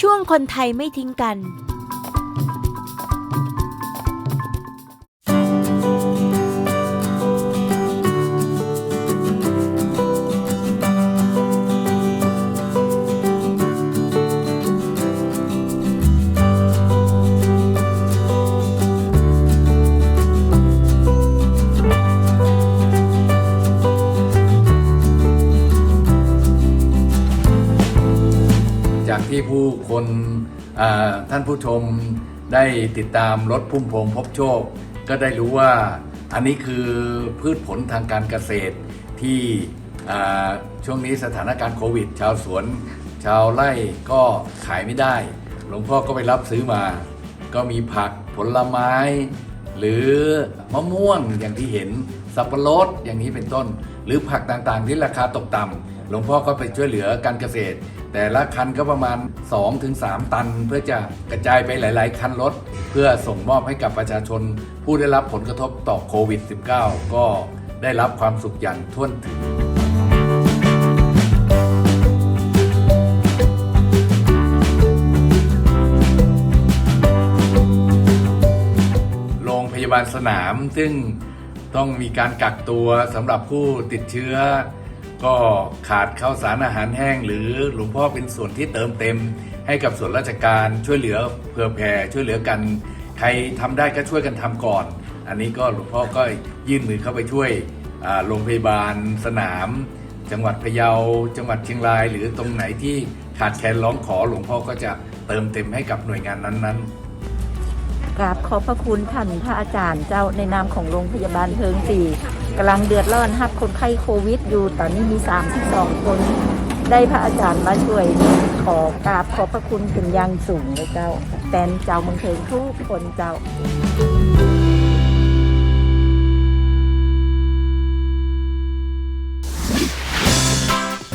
ช่วงคนไทยไม่ทิ้งกันากที่ผู้คนท่านผู้ชมได้ติดตามรถพุ่มพวงพบโชค ก็ได้รู้ว่าอันนี้คือพืชผลทางการเกษตรที่ช่วงนี้สถานการณ์โควิด ชาวสวน ชาวไร่ก็ขายไม่ได้ หลวงพ่อก็ไปรับซื้อมา ก็มีผักผลไม้ หรือมะม่วงอย่างที่เห็นสับปะรดอย่างนี้เป็นต้น หรือผักต่างๆที่ราคาตกต่ำหลวงพ่อก็ไปช่วยเหลือการเกษตร แต่ละคันก็ประมาณ 2-3 ตัน เพื่อจะกระจายไปหลาย ๆ คันรถ เพื่อส่งมอบให้กับประชาชน ผู้ได้รับผลกระทบต่อโควิด -19 ก็ได้รับความสุขอย่างท่วนถึง บาลสนาม ซึ่งต้องมีการกักตัวสำหรับผู้ติดเชื้อ ก็ขาดข้าวสารอาหารแห้ง หรือหลวงพ่อเป็นส่วนที่เติมเต็ม ให้กับส่วนราชการช่วยเหลือเผื่อแผ่ช่วยเหลือกันใครทำได้ก็ช่วยกันทำก่อน อันนี้ก็หลวงพ่อก็ยื่นมือเข้าไปช่วยโรงพยาบาลสนาม จังหวัดพะเยา จังหวัดเชียงราย หรือตรงไหนที่ขาดแคลนร้องขอหลวงพ่อก็จะเติมเต็มให้กับหน่วยงานนั้นๆ กราบขอบพระคุณท่านพระอาจารย์เจ้าในนามของโรงพยาบาลเพิงสี่กำลังเดือดร้อนรับคนไข้โควิด อยู่ตอนนี้มี 32 คน ได้พระอาจารย์มาช่วยนี่ขอกราบขอบพระคุณเป็นอย่างสูงเลยเจ้าแฟนเจ้าเมืองเพิงทุกคนเจ้า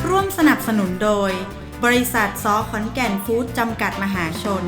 ร่วมสนับสนุนโดย บริษัทซอขอนแก่นฟู้ดจำกัดมหาชน